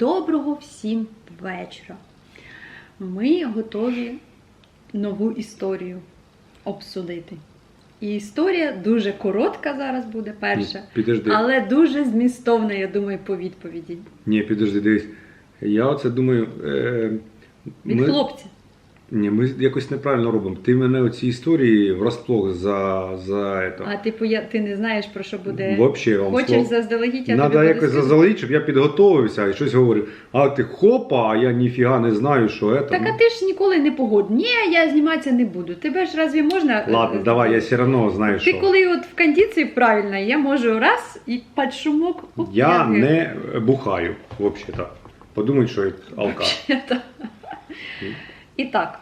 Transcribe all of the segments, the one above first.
Доброго всім вечора. Ми готові нову історію обсудити. І історія дуже коротка зараз буде перша, Підожди. але дуже змістовна, я думаю, по відповіді. Ні, підожди, дивись. Я оце думаю. Е, Від ми, хлопця. Ні, ми якось неправильно робимо. Ти мене оці історії врасплох за, за это. А типу, я, ти не знаєш, про що буде. Вообще, вам Хочеш слово- заздалегідь, я Надо тобі буду якось сказати. заздалегідь, щоб я підготовився і щось говорив. А ти хопа, а я ніфіга не знаю, що це. Так, а ти ж ніколи не погодь. Ні, я зніматися не буду. Тебе ж разві можна. Ладно, е, давай, я все одно знаю, Ти що. коли от в кондиції правильно, я можу раз і під шумок. оп, Я вижу. не бухаю, взагалі. Подумають, що я алкаш. Это. І так,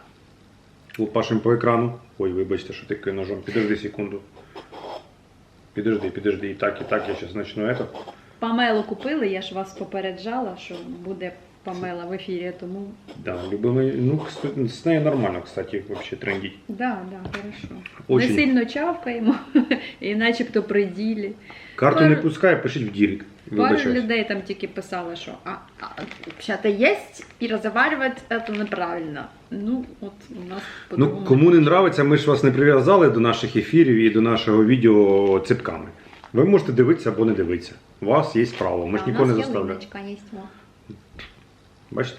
Лупашим по екрану. Ой, вибачте, що тикаю ножом. Підожди секунду. Підожди, підожди. І так, і так, я зараз почну це. Памелу купили, я ж вас попереджала, що буде Памела в ефірі, тому Да, любимий. Ну, з нею нормально, кстати, вообще трендіть. да, да, хорошо. Очень. Не сильно чавкаємо, і начебто при ділі. Карту Пару- не пускай, пишіть в дірік. Пару Вибачаюсь. людей там тільки писали, що а, а взагалі єсть і розговаривати це неправильно. Ну, от у нас Ну, по-другому кому не нравиться, ми ж вас не прив'язали до наших ефірів і до нашого відео цепками. Ви можете дивитися або не дивитися. У вас є право, ми ж А, у нікого не нас заставляємо. линочка, є, во. Бачите?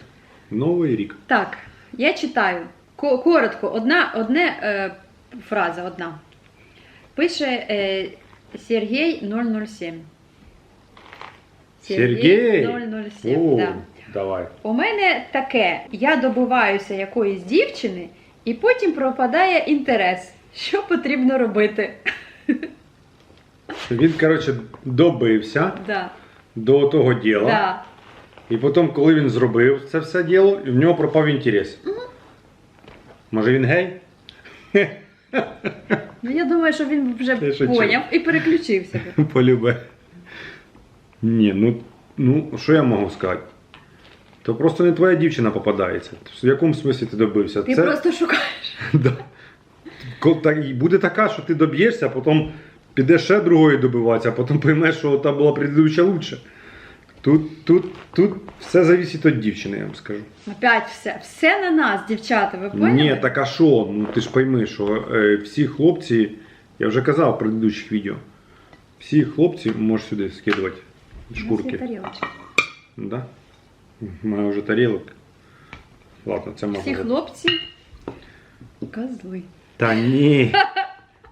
Новий рік. Так, я читаю. Ко- Коротко, одна, одне е, фраза одна. Пише е, Сергій 007. Сергій? 007, О, да. давай. У мене таке: я добиваюся якоїсь дівчини, і потім пропадає інтерес. Що потрібно робити? Він, коротше, добився Да, до того діла. да. І потім, коли він зробив це все діло, в нього пропав інтерес. Може він гей? Ну, я думаю, що він вже Ти поняв і переключився. Полюбе. Ні, ну, ну що я можу сказати? То просто не твоя дівчина попадається. В якому смислі ти добився? Ти просто шукаєш. Да. І буде така, що ти доб'єшся, а потім підеш ще другої добиватися, а потім поймеш, що та була предыдуща лучше. Тут, тут, тут все залежить від дівчини, я вам скажу. Опять все. Все на нас, дівчата, ви поняли? Ні, так а що? Ну ти ж пойми, що е, всі хлопці, я вже казав в предыдущих відео, всі хлопці можеш сюди скидувати шкурки. Да? У мене вже тарілок. Ладно, це можна. Всі за- хлопці козли. Та ні.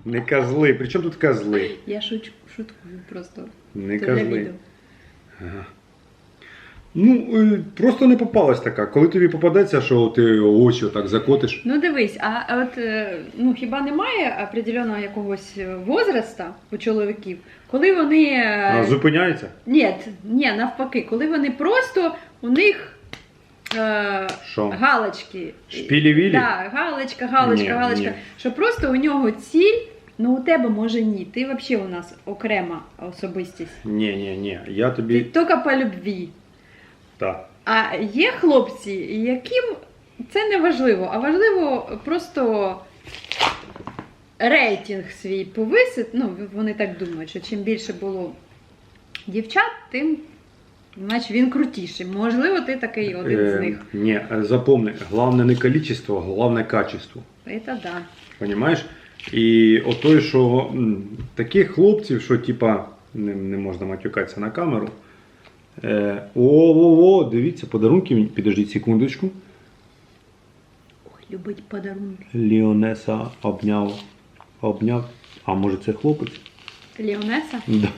Не козли. При чому тут козли? Я шуч, шуткую просто. Не То для козли. відео. Ну, е, просто не попалась така. Коли тобі попадеться, що ти очі отак закотиш. Ну дивись, а, от е, ну хіба немає определеного якогось возраста у чоловіків, коли вони. е, А зупиняється? Ні, ні, навпаки, коли вони просто у них Що? галочки. Шпілі-вілі? Так, галочка, галочка, Ні, галочка. ні. Що просто у нього ціль, ну у тебе може ні. Ти взагалі у нас окрема особистість. Ні, ні, ні. Я Ти тільки по любві. Так. А є хлопці, яким це не важливо, а важливо просто рейтинг свій повисити. Ну, вони так думають, що чим більше було дівчат, тим значить він крутіший. Можливо, ти такий один з Е, них. Ні, запомни, головне не количество, головне качество. Це да. Понимаєш? І отой, що таких хлопців, що типа не, не можна матюкатися на камеру. Е, о-о-о, дивіться, подарунки. мені- Підождіть секундочку. Ой, любить подарунки. Ліонеса обняв. Обняв. А може це хлопець? Леонеса? Да.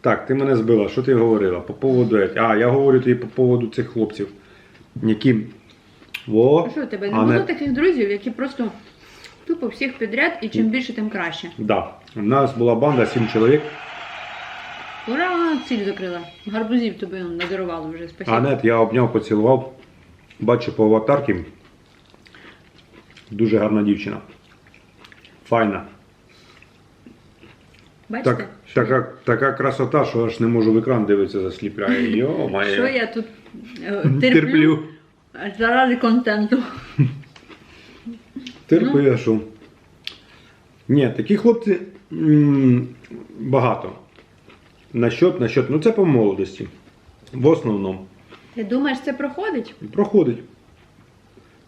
Так, ти мене збила. Що ти говорила? По поводу. А, я говорю тобі по поводу цих хлопців. Які. Во. А що у тебе не а було таких друзів, які просто тупо всіх підряд, і чим більше, тим краще. Да. У нас була банда, сім чоловік. Ура, ціль закрила. Гарбузів тобі надарували вже, спасибо. А нет, я обняв, поцілував. Бачу по аватарці. Дуже гарна дівчина. Файна. Бачите? Так, така, така красота, що аж не можу в екран дивитися, засліпляє. Йо, я, моє. що я тут е, терплю, заради контенту. Терплю Ну. я що. Ні, такі хлопці м, багато. Насчет, насчет, ну це по молодості. В основному. Ти думаєш, це проходить? Проходить.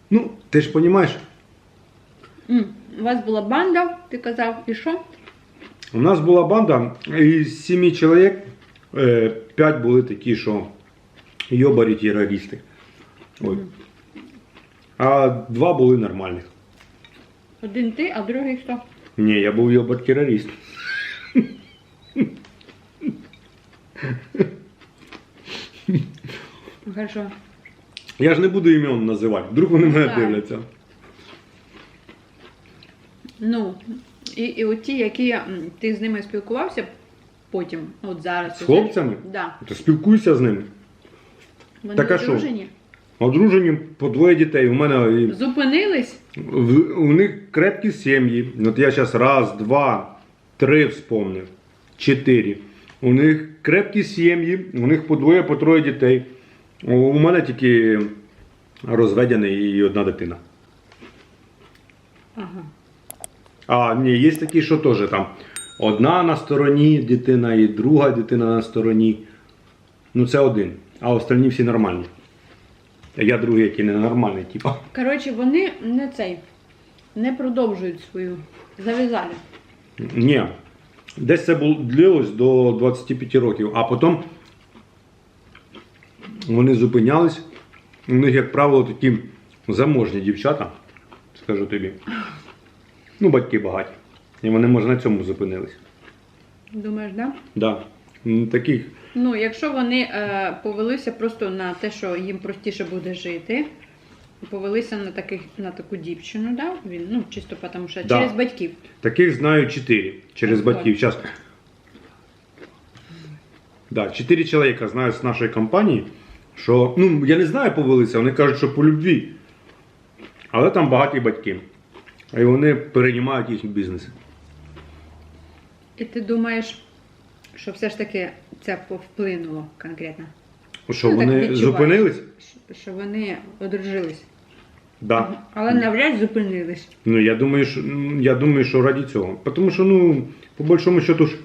Ну, ти ж розумієш, М, У вас була банда, ти казав, і що? у нас була банда із семи чоловік, е, п'ять були такі, що йобарі терористи. Ой. А два були нормальних. Один ти, а другий хто? Ні, я був йобар терорист. Хорошо. Я ж не буду імен називати, вдруг вони мене Так. дивляться. Ну, і, і оті, які м, ти з ними спілкувався потім, от зараз. З хлопцями? Да. То спілкуйся з ними. Вони Так, а що? одружені. Одружені по двоє дітей. У мене і Зупинились? В- у них крепкі сім'ї. От я зараз раз, два, три вспомнив. Чотири. У них крепкі сім'ї, у них по двоє, по троє дітей. У мене тільки розведений і одна дитина. Ага. А, ні, є такі, що теж там. Одна на стороні дитина і друга дитина на стороні. Ну це один. А остальні всі нормальні. Я другий, який ненормальний, типа. Коротше, вони не цей, не продовжують свою. Зав'язали. Ні. Десь це було длилось до 25 років, а потім вони зупинялись. У них, як правило, такі заможні дівчата, скажу тобі. Ну, батьки багаті. І вони, може, на цьому зупинились. Думаєш, да? Да. Таких. Ну, якщо вони е, повелися просто на те, що їм простіше буде жити, повелися на таких на таку дівчину, да? Він, ну, чисто тому що Да. через батьків. Таких знаю чотири через Так, батьків. Зараз. Да, чотири чоловіка знаю з нашої компанії, що, ну, я не знаю, повелися, вони кажуть, що по любві. Але там багаті батьки. І вони переймають їхній бізнес. І ти думаєш, що все ж таки це повплинуло конкретно? Що Ну, так вони відчуваєш. зупинились? Що- Що вони одружились. Да. Але навряд зупинились. Ну, я думаю, що, я думаю, що раді цього. Тому що, ну, по большому счету ж,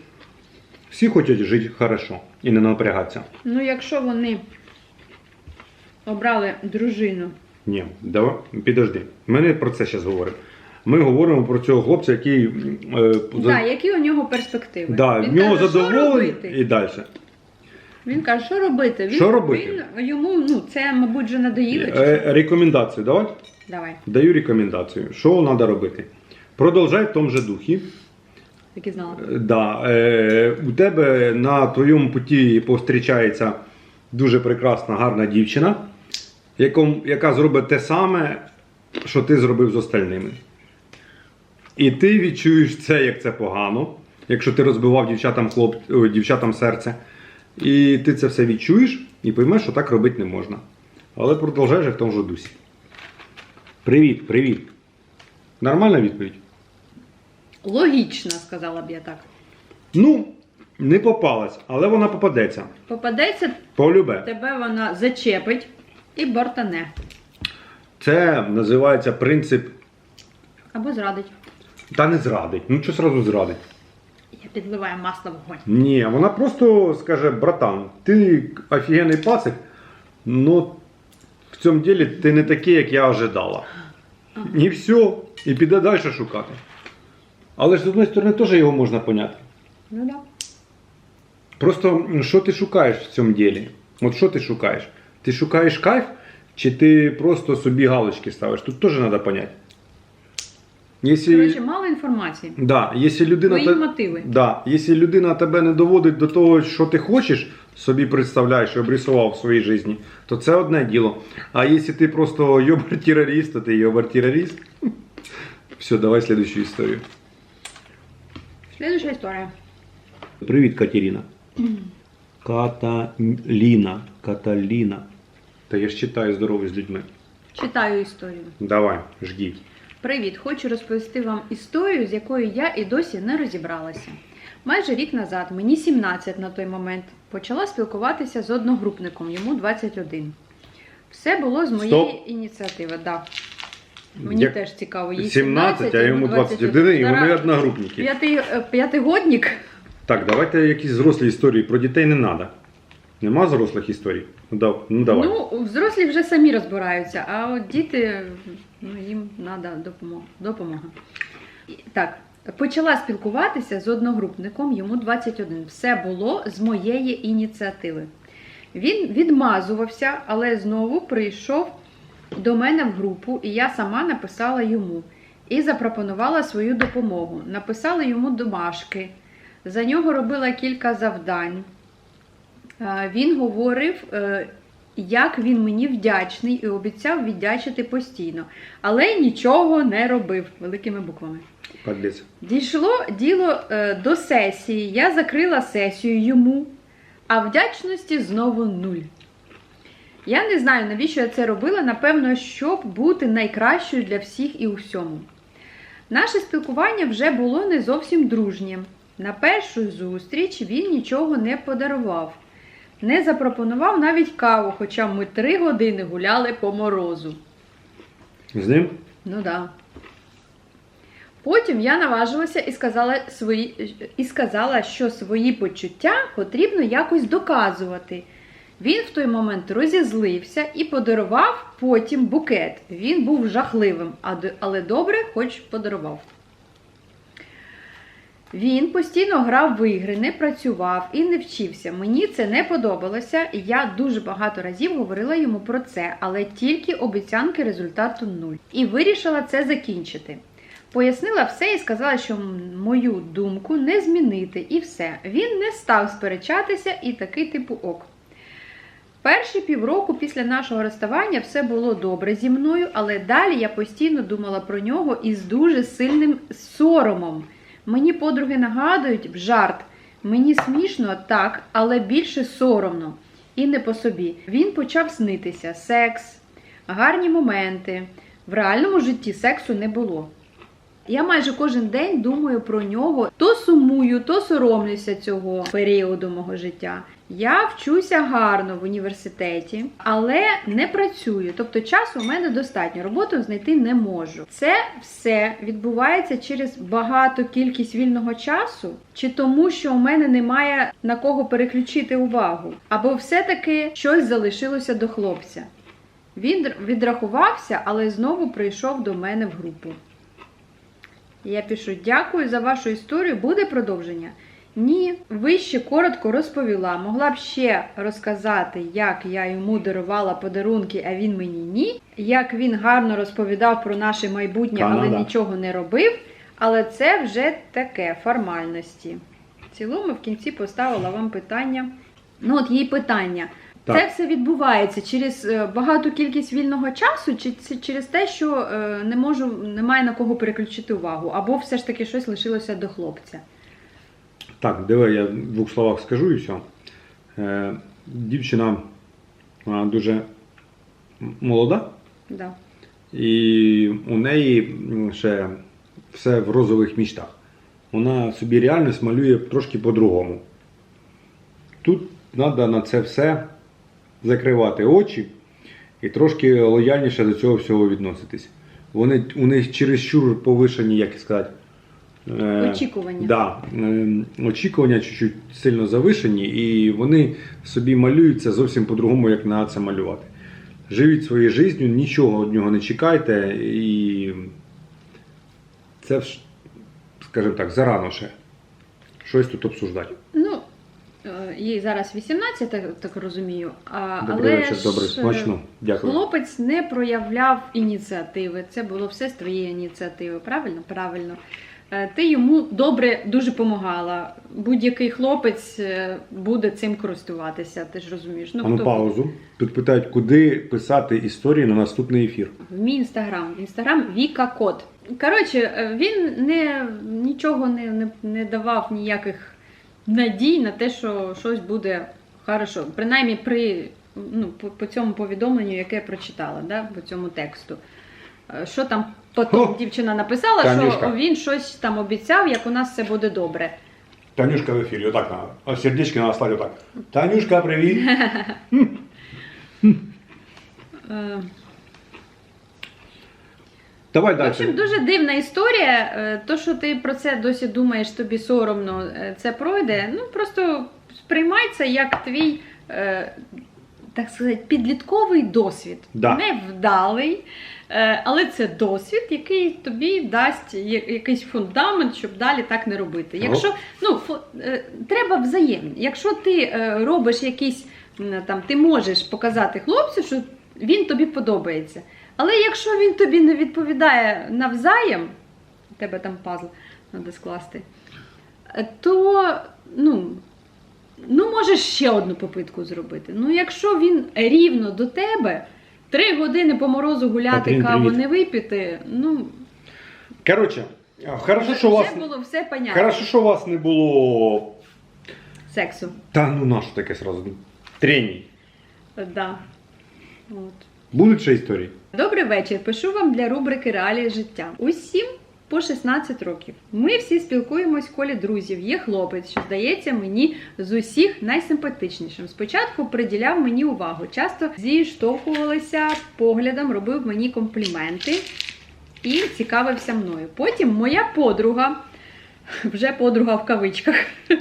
всі хочуть жити хорошо і не напрягатися. Ну, якщо вони обрали дружину, Ні, давай, підожди. Ми не про це зараз говоримо. Ми говоримо про цього хлопця, який. Е, за- які у нього перспективи? да, Він в нього каже, що робити? і далі. Він каже, що робити? Він, Що робити? Він, йому, ну, це, мабуть, вже надоїло. чи Е, що? рекомендацію давай. Давай, Даю рекомендацію. Що треба робити? Продовжай в тому же духі. так і знала. Е, Да, е, у тебе на твоєму путі повстрічається дуже прекрасна, гарна дівчина, яком, яка зробить те саме, що ти зробив з остальними. І ти відчуєш це, як це погано, якщо ти розбивав дівчатам, хлоп, дівчатам серце. І ти це все відчуєш і поймеш, що так робити не можна. Але продовжаєш в тому ж дусі. Привіт, привіт. Нормальна відповідь? Логічно, сказала б я так. Ну, не попалась, але вона попадеться. Попадеться, Полюбе. тебе вона зачепить і бортане. Це називається принцип. Або зрадить. Та не зрадить. Ну що зразу зрадить? Я підливаю масло в вогонь. Ні, вона просто скаже, братан, ти офігенний пацик, ну в цьому ділі ти не такий, як я ожидала. І все, і піде далі шукати. Але ж з одної сторони теж його можна поняти. Ну да. Просто що ти шукаєш в цьому ділі? От що ти шукаєш? Ти шукаєш кайф, чи ти просто собі галочки ставиш? Тут теж треба поняти. Якщо, Коротше, мало інформації. да, якщо людина, Твої мотиви. Да, якщо людина тебе не доводить до того, що ти хочеш, собі представляєш і обрисував в своїй житті, то це одне діло. А якщо ти просто йобар-терорист, то ти йобар-терорист. Все, давай следующую історію. Слідуюча історія. Привіт, Катерина. Каталіна. Каталіна. Та я ж читаю здоровий з людьми. Читаю історію. Давай, жгіть. Привіт! Хочу розповісти вам історію, з якою я і досі не розібралася. Майже рік назад, мені 17 на той момент, почала спілкуватися з одногрупником, йому 21. Все було з моєї Стоп. ініціативи. Да. Мені Як теж цікаво. Їй 17, а йому 21, і вони одногрупники. П'ятий, е, п'ятигодник. Так, давайте якісь зрослі історії про дітей не треба. Нема взрослих історій? Ну, ну давай. Ну, взрослі вже самі розбираються, а от діти, ну, їм треба допомога. Так, почала спілкуватися з одногрупником, йому 21. Все було з моєї ініціативи. Він відмазувався, але знову прийшов до мене в групу, і я сама написала йому і запропонувала свою допомогу. Написала йому домашки. За нього робила кілька завдань. Е, Він говорив, е, як він мені вдячний і обіцяв віддячити постійно, але нічого не робив великими буквами. Подлець. Дійшло діло е, до сесії. Я закрила сесію йому, а вдячності знову нуль. Я не знаю, навіщо я це робила. Напевно, щоб бути найкращою для всіх і у всьому. Наше спілкування вже було не зовсім дружнім. На першу зустріч він нічого не подарував, не запропонував навіть каву, хоча ми три години гуляли по морозу. З ним? Ну да. Потім я наважилася і сказала, свої, і сказала, що свої почуття потрібно якось доказувати. Він в той момент розізлився і подарував потім букет. Він був жахливим, але добре, хоч подарував. Він постійно грав в ігри, не працював і не вчився. Мені це не подобалося, і я дуже багато разів говорила йому про це, але тільки обіцянки результату нуль. І вирішила це закінчити. Пояснила все і сказала, що мою думку не змінити, і все. Він не став сперечатися і такий типу ок. Перші півроку після нашого розставання все було добре зі мною, але далі я постійно думала про нього із дуже сильним соромом. Мені подруги нагадують в жарт. Мені смішно так, але більше соромно і не по собі. Він почав снитися, секс, гарні моменти. В реальному житті сексу не було. Я майже кожен день думаю про нього, то сумую, то соромлюся цього періоду мого життя. Я вчуся гарно в університеті, але не працюю. Тобто часу у мене достатньо, роботу знайти не можу. Це все відбувається через багату кількість вільного часу, чи тому, що у мене немає на кого переключити увагу, або все-таки щось залишилося до хлопця. Він відрахувався, але знову прийшов до мене в групу. Я пишу: дякую за вашу історію. Буде продовження? Ні, ви ще коротко розповіла. Могла б ще розказати, як я йому дарувала подарунки, а він мені ні. Як він гарно розповідав про наше майбутнє, але нічого не робив. Але це вже таке формальності. В цілому в кінці поставила вам питання. Ну, от їй питання. Так. Це все відбувається через е, багату кількість вільного часу, чи це через те, що е, не можу, немає на кого переключити увагу, або все ж таки щось лишилося до хлопця. Так, диви, я в двох словах скажу і все. Дівчина вона дуже молода, Да. і у неї ще все в розових мічтах. Вона собі реальність малює трошки по-другому. Тут треба на це все закривати очі і трошки лояльніше до цього всього відноситись. Вони у них чересчур повишені, як сказати. Е, Очікування. Да, е, очікування чуть-чуть сильно завишені, і вони собі малюються зовсім по-другому, як на це малювати. Живіть своєю життю, нічого від нього не чекайте, і це, скажімо так, зарано ще щось тут обсуждати. Ну, е, їй зараз 18, так, так розумію. А, Добрий але вечір, добре, смачно. Дякую. Хлопець не проявляв ініціативи. Це було все з твоєї ініціативи. Правильно? Правильно. Е, Ти йому добре дуже допомагала. Будь-який хлопець е, буде цим користуватися. Ти ж розумієш? А ну хто паузу. Тут питають, куди писати історії на наступний ефір. В мій інстаграм. Інстаграм Віка Кот. Коротше, е, він не, нічого не, не, не давав ніяких надій на те, що щось буде хорошо. Принаймні при ну, по, по цьому повідомленню, яке я прочитала, да, по цьому тексту. Що там потім О! дівчина написала, Танюшка. що він щось там обіцяв, як у нас все буде добре. Танюшка в ефірі, отак надо. А сердечки надо слати отак. Танюшка, привіт! Е, Давай В далі. общем, дуже дивна історія. Е, То, що ти про це досі думаєш, тобі соромно, е, це пройде. Ну просто сприймай це як твій е, так сказати, підлітковий досвід. Да. Невдалий, е, але це досвід, який тобі дасть якийсь фундамент, щоб далі так не робити. Якщо ну, е, треба взаємно. Якщо ти е, робиш якісь там, ти можеш показати хлопцю, що він тобі подобається. Але якщо він тобі не відповідає навзаєм, у тебе там пазл треба скласти, то ну, ну можеш ще одну попитку зробити. Ну, якщо він рівно до тебе, три години по морозу гуляти, Катрін, каву привіт. не випити, ну Коротше, хорошо, що у вас, було все понятно. хорошо, що у вас не було. Сексу. Та ну нащо таке сразу? Треній. Да. От. Будуть ще історії? Добрий вечір. Пишу вам для рубрики Реалії життя. Усім по 16 років. Ми всі спілкуємось в колі друзів. Є хлопець, що здається мені з усіх найсимпатичнішим. Спочатку приділяв мені увагу, часто зіштовхувалися поглядом, робив мені компліменти і цікавився мною. Потім моя подруга, вже подруга в кавичках.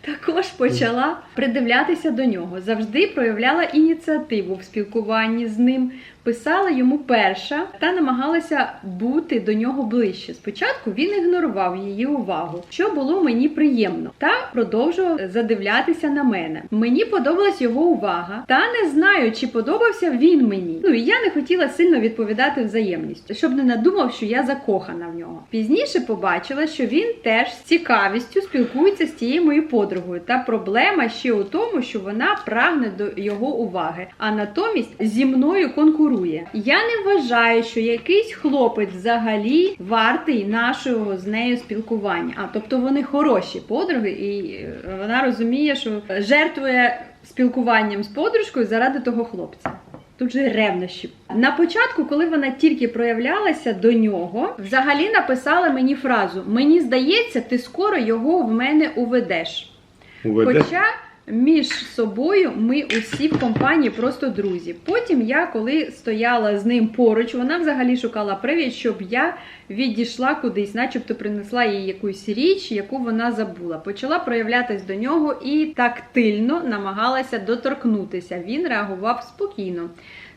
Також почала придивлятися до нього. Завжди проявляла ініціативу в спілкуванні з ним, писала йому перша та намагалася бути до нього ближче. Спочатку він ігнорував її увагу, що було мені приємно, та продовжував задивлятися на мене. Мені подобалась його увага, та не знаю, чи подобався він мені. Ну і я не хотіла сильно відповідати взаємністю, щоб не надумав, що я закохана в нього. Пізніше побачила, що він теж з цікавістю спілкується з тією моєю подругою. Та проблема ще у тому, що вона прагне до його уваги, а натомість зі мною конкурує. Я не вважаю, що якийсь хлопець взагалі вартий нашого з нею спілкування. А тобто вони хороші подруги, і е, вона розуміє, що жертвує спілкуванням з подружкою заради того хлопця. Тут же ревнощі. На початку, коли вона тільки проявлялася до нього, взагалі написала мені фразу: Мені здається, ти скоро його в мене уведеш. Уведе? Хоча між собою ми усі в компанії просто друзі. Потім я, коли стояла з ним поруч, вона взагалі шукала привід, щоб я відійшла кудись, начебто принесла їй якусь річ, яку вона забула. Почала проявлятись до нього і тактильно намагалася доторкнутися. Він реагував спокійно.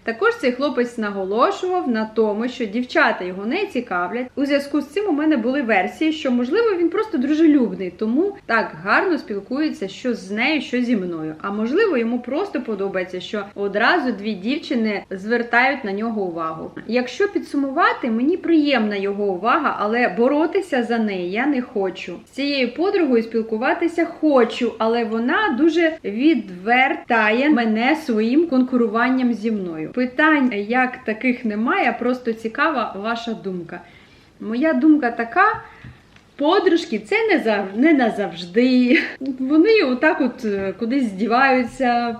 Також цей хлопець наголошував на тому, що дівчата його не цікавлять. У зв'язку з цим у мене були версії, що можливо він просто дружелюбний, тому так гарно спілкується, що з нею, що зі мною. А можливо, йому просто подобається, що одразу дві дівчини звертають на нього увагу. Якщо підсумувати, мені приємна його увага, але боротися за неї я не хочу. З цією подругою спілкуватися хочу, але вона дуже відвертає мене своїм конкуруванням зі мною. Питань як таких немає, просто цікава ваша думка. Моя думка така. Подружки це не зав... не назавжди. Вони отак от е, кудись здіваються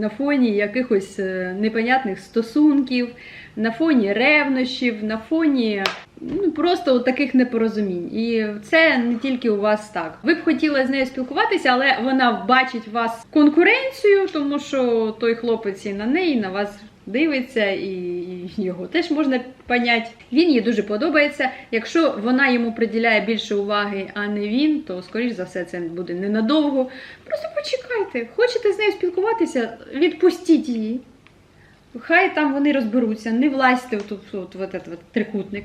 на фоні якихось е, непонятних стосунків, на фоні ревнощів, на фоні ну, просто от таких непорозумінь. І це не тільки у вас так. Ви б хотіли з нею спілкуватися, але вона бачить вас конкуренцію, тому що той хлопець і на неї, і на вас дивиться, і його теж можна поняти. Він їй дуже подобається. Якщо вона йому приділяє більше уваги, а не він, то скоріш за все це буде ненадовго. Просто почекайте. Хочете з нею спілкуватися, відпустіть її. Хай там вони розберуться, не влазьте в, тут, от, в этот, от, трикутник.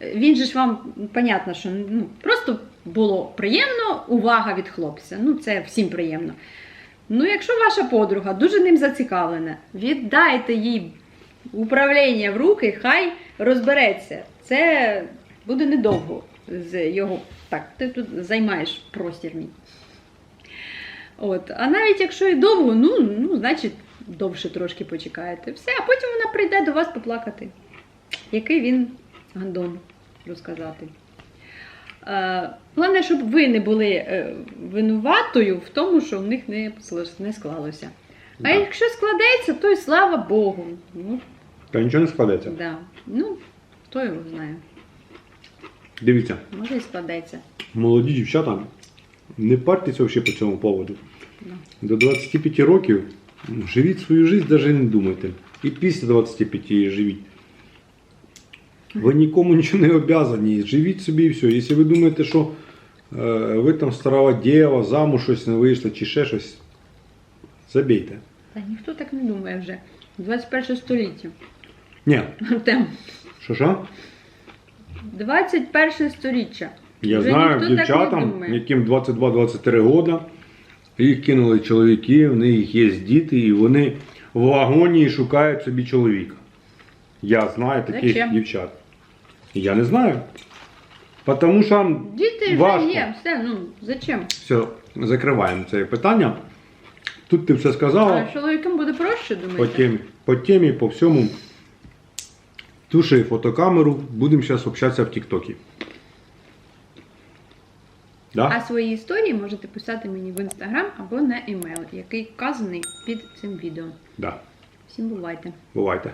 Він же ж вам, понятно, що ну, просто було приємно, увага від хлопця. Ну, це всім приємно. Ну, якщо ваша подруга дуже ним зацікавлена, віддайте їй управління в руки, хай розбереться. Це буде недовго з його. Так, ти тут займаєш простір мій. От. А навіть якщо і довго, ну, ну, значить, довше трошки почекаєте. Все, а потім вона прийде до вас поплакати. Який він гандон розказати. Е, Головне, щоб ви не були е, винуватою в тому, що в них не, склалося. А Да. якщо складеться, то й слава Богу. Ну, Та нічого не складеться. да. ну хто його знає, Дивіться, може і складеться. молоді дівчата, не партеся взагалі по цьому поводу. Да. До 25 років живіть свою життя, навіть не думайте. І після 25 живіть. Ви нікому нічого не обязані. Живіть собі і все. Якщо ви думаєте, що е, ви там стара дєва, замуж щось не вийшла чи ще щось, Забійте. Та ніхто так не думає вже. 21 століття. Ні, Артем, що що? 21 століття. Я Вже знаю дівчатам, яким 22-23 роки, їх кинули чоловіки, в них є діти, і вони в вагоні шукають собі чоловіка. Я знаю таких Зачем? дівчат. Я не знаю. Тому що Діти Важко. вже є, все, ну зачем? все, закриваємо це питання. Тут ти все сказала. А чоловікам буде проще, По думаєте? темі, по темі, по всьому. Туши фотокамеру, будемо зараз общатися в Тіктокі. Да? А свої історії можете писати мені в інстаграм або на емейл, який вказаний під цим відео. Да. Всім бувайте! Бувайте.